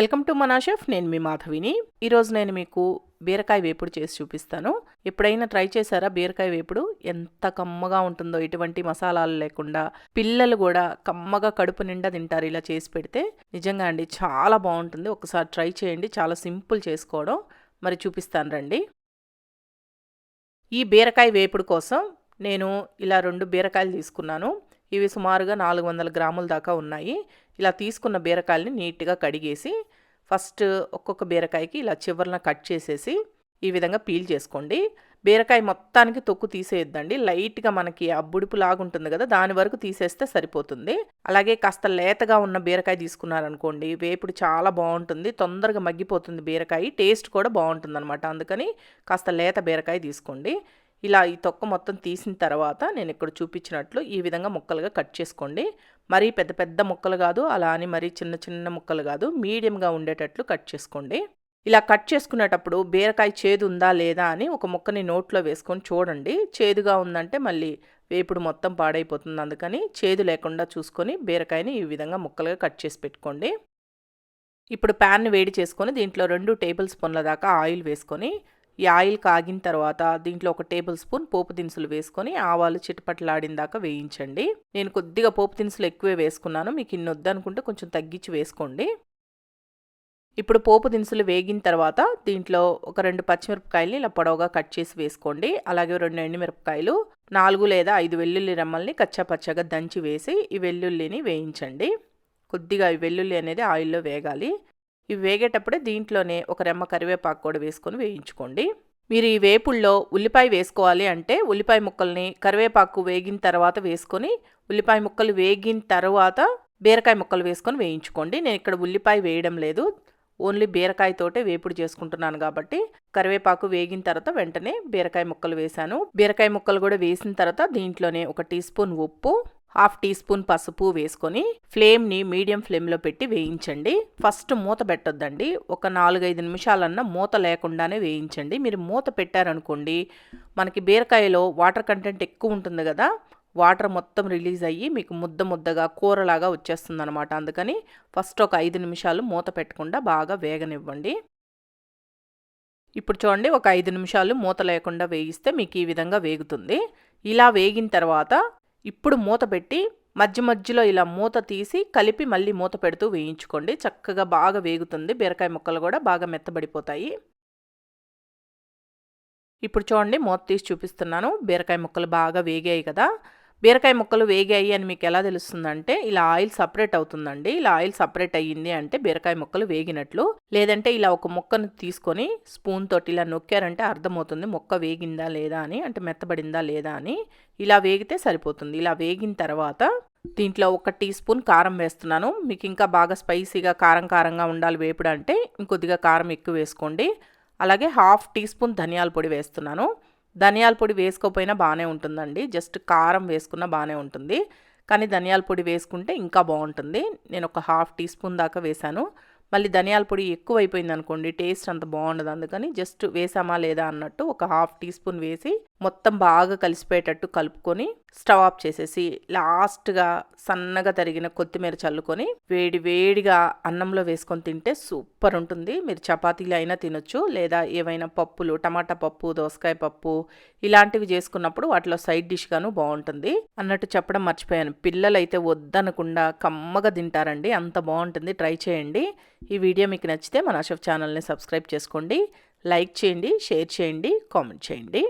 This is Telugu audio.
వెల్కమ్ టు మనా షెఫ్ నేను మీ మాధవిని. ఈరోజు నేను మీకు బీరకాయ వేపుడు చేసి చూపిస్తాను. ఎప్పుడైనా ట్రై చేశారా బీరకాయ వేపుడు? ఎంత కమ్మగా ఉంటుందో ఎటువంటి మసాలాలు లేకుండా పిల్లలు కూడా కమ్మగా కడుపు నిండా తింటారు ఇలా చేసి పెడితే. నిజంగా అండి చాలా బాగుంటుంది. ఒకసారి ట్రై చేయండి చాలా సింపుల్ చేసుకోవడం. మరి చూపిస్తాను రండి. ఈ బీరకాయ వేపుడు కోసం నేను ఇలా రెండు బీరకాయలు తీసుకున్నాను. ఇవి సుమారుగా నాలుగు వందల గ్రాముల దాకా ఉన్నాయి. ఇలా తీసుకున్న బీరకాయలని నీట్గా కడిగేసి ఫస్ట్ ఒక్కొక్క బీరకాయకి ఇలా చివరిన కట్ చేసేసి ఈ విధంగా పీల్ చేసుకోండి. బీరకాయ మొత్తానికి తొక్కు తీసేయొద్దండి. లైట్గా మనకి ఆ బుడుపు లాగుంటుంది కదా దాని వరకు తీసేస్తే సరిపోతుంది. అలాగే కాస్త లేతగా ఉన్న బీరకాయ తీసుకున్నారనుకోండి వేపుడు చాలా బాగుంటుంది తొందరగా మగ్గిపోతుంది బీరకాయ టేస్ట్ కూడా బాగుంటుంది అనమాట అందుకని కాస్త లేత బీరకాయ తీసుకోండి. ఇలా ఈ తొక్క మొత్తం తీసిన తర్వాత నేను ఇక్కడ చూపించినట్లు ఈ విధంగా ముక్కలుగా కట్ చేసుకోండి. మరీ పెద్ద పెద్ద ముక్కలు కాదు అలా అని మరీ చిన్న చిన్న ముక్కలు కాదు మీడియంగా ఉండేటట్లు కట్ చేసుకోండి. ఇలా కట్ చేసుకునేటప్పుడు బీరకాయ చేదు ఉందా లేదా అని ఒక ముక్కని నోట్లో వేసుకొని చూడండి. చేదుగా ఉందంటే మళ్ళీ వేపుడు మొత్తం పాడైపోతుంది. అందుకని చేదు లేకుండా చూసుకొని బీరకాయని ఈ విధంగా ముక్కలుగా కట్ చేసి పెట్టుకోండి. ఇప్పుడు ప్యాన్ వేడి చేసుకొని దీంట్లో రెండు టేబుల్ స్పూన్ల దాకా ఆయిల్ వేసుకొని ఈ ఆయిల్ కాగిన తర్వాత దీంట్లో ఒక టేబుల్ స్పూన్ పోపు దినుసులు వేసుకొని ఆవాలు చిటపట్లాడిన దాకా వేయించండి. నేను కొద్దిగా పోపు దినుసులు ఎక్కువే వేసుకున్నాను. మీకు ఇన్ని వద్దనుకుంటే కొంచెం తగ్గించి వేసుకోండి. ఇప్పుడు పోపు దినుసులు వేగిన తర్వాత దీంట్లో ఒక రెండు పచ్చిమిరపకాయలని ఇలా పొడవుగా కట్ చేసి వేసుకోండి. అలాగే రెండు ఎండుమిరపకాయలు నాలుగు లేదా ఐదు వెల్లుల్లి రెమ్మల్ని కచ్చా పచ్చగా దంచి వేసి ఈ వెల్లుల్లిని వేయించండి. కొద్దిగా ఈ వెల్లుల్లి అనేది ఆయిల్లో వేగాలి. ఇవి వేగేటప్పుడే దీంట్లోనే ఒక రెమ్మ కరివేపాకు కూడా వేసుకొని వేయించుకోండి. మీరు ఈ వేపుల్లో ఉల్లిపాయ వేసుకోవాలి అంటే ఉల్లిపాయ ముక్కల్ని కరివేపాకు వేగిన తర్వాత వేసుకొని ఉల్లిపాయ ముక్కలు వేగిన తర్వాత బీరకాయ ముక్కలు వేసుకొని వేయించుకోండి. నేను ఇక్కడ ఉల్లిపాయ వేయడం లేదు. ఓన్లీ బీరకాయతోటే వేపుడు చేసుకుంటున్నాను కాబట్టి కరివేపాకు వేగిన తర్వాత వెంటనే బీరకాయ ముక్కలు వేశాను. బీరకాయ ముక్కలు కూడా వేసిన తర్వాత దీంట్లోనే ఒక టీ స్పూన్ ఉప్పు హాఫ్ టీ స్పూన్ పసుపు వేసుకొని ఫ్లేమ్ని మీడియం ఫ్లేమ్లో పెట్టి వేయించండి. ఫస్ట్ మూత పెట్టొద్దండి. ఒక నాలుగైదు నిమిషాలన్నా మూత లేకుండానే వేయించండి. మీరు మూత పెట్టారనుకోండి మనకి బీరకాయలో వాటర్ కంటెంట్ ఎక్కువ ఉంటుంది కదా వాటర్ మొత్తం రిలీజ్ అయ్యి మీకు ముద్ద ముద్దగా కూరలాగా వచ్చేస్తుంది అనమాట అందుకని ఫస్ట్ ఒక ఐదు నిమిషాలు మూత పెట్టకుండా బాగా వేగనివ్వండి. ఇప్పుడు చూడండి ఒక ఐదు నిమిషాలు మూత లేకుండా వేయిస్తే మీకు ఈ విధంగా వేగుతుంది. ఇలా వేగిన తర్వాత ఇప్పుడు మూత పెట్టి మధ్య మధ్యలో ఇలా మూత తీసి కలిపి మళ్ళీ మూత పెడుతూ వేయించుకోండి. చక్కగా బాగా వేగుతుంది. బీరకాయ ముక్కలు కూడా బాగా మెత్తబడిపోతాయి. ఇప్పుడు చూడండి మూత తీసి చూపిస్తున్నాను. బీరకాయ ముక్కలు బాగా వేగాయి కదా. బీరకాయ ముక్కలు వేగాయి అని మీకు ఎలా తెలుస్తుందంటే ఇలా ఆయిల్ సపరేట్ అవుతుందండి. ఇలా ఆయిల్ సపరేట్ అయ్యింది అంటే బీరకాయ ముక్కలు వేగినట్లు. లేదంటే ఇలా ఒక ముక్కను తీసుకొని స్పూన్ తోటి ఇలా నొక్కారంటే అర్థమవుతుంది ముక్క వేగిందా లేదా అని అంటే మెత్తబడిందా లేదా అని. ఇలా వేగితే సరిపోతుంది. ఇలా వేగిన తర్వాత దీంట్లో ఒక టీ స్పూన్ కారం వేస్తున్నాను. మీకు ఇంకా బాగా స్పైసీగా కారం కారంగా ఉండాలి వేపుడు అంటే ఇంకొద్దిగా కారం ఎక్కువ వేసుకోండి. అలాగే హాఫ్ టీ స్పూన్ ధనియాల పొడి వేస్తున్నాను. ధనియాల పొడి వేసుకోకపోయినా బాగానే ఉంటుందండి. జస్ట్ కారం వేసుకున్నా బాగానే ఉంటుంది. కానీ ధనియాల పొడి వేసుకుంటే ఇంకా బాగుంటుంది. నేను ఒక హాఫ్ టీ స్పూన్ దాకా వేశాను. మళ్ళీ ధనియాల పొడి ఎక్కువ అయిపోయింది అనుకోండి టేస్ట్ అంత బాగుండదు. అందుకని జస్ట్ వేసామా లేదా అన్నట్టు ఒక హాఫ్ టీ స్పూన్ వేసి మొత్తం బాగా కలిసిపోయేటట్టు కలుపుకొని స్టవ్ ఆఫ్ చేసేసి లాస్ట్గా సన్నగా తరిగిన కొత్తిమీర చల్లుకొని వేడి వేడిగా అన్నంలో వేసుకొని తింటే సూపర్ ఉంటుంది. మీరు చపాతీలు అయినా తినొచ్చు లేదా ఏవైనా పప్పులు టమాటా పప్పు దోసకాయ పప్పు ఇలాంటివి చేసుకున్నప్పుడు వాటిలో సైడ్ డిష్గాను బాగుంటుంది. అన్నట్టు చెప్పడం మర్చిపోయాను. పిల్లలైతే వద్దనకుండా కమ్మగా తింటారండి. అంత బాగుంటుంది. ట్రై చేయండి. ఈ వీడియో మీకు నచ్చితే మన అశోక్ ఛానల్ని సబ్స్క్రైబ్ చేసుకోండి. లైక్ చేయండి షేర్ చేయండి కామెంట్ చేయండి.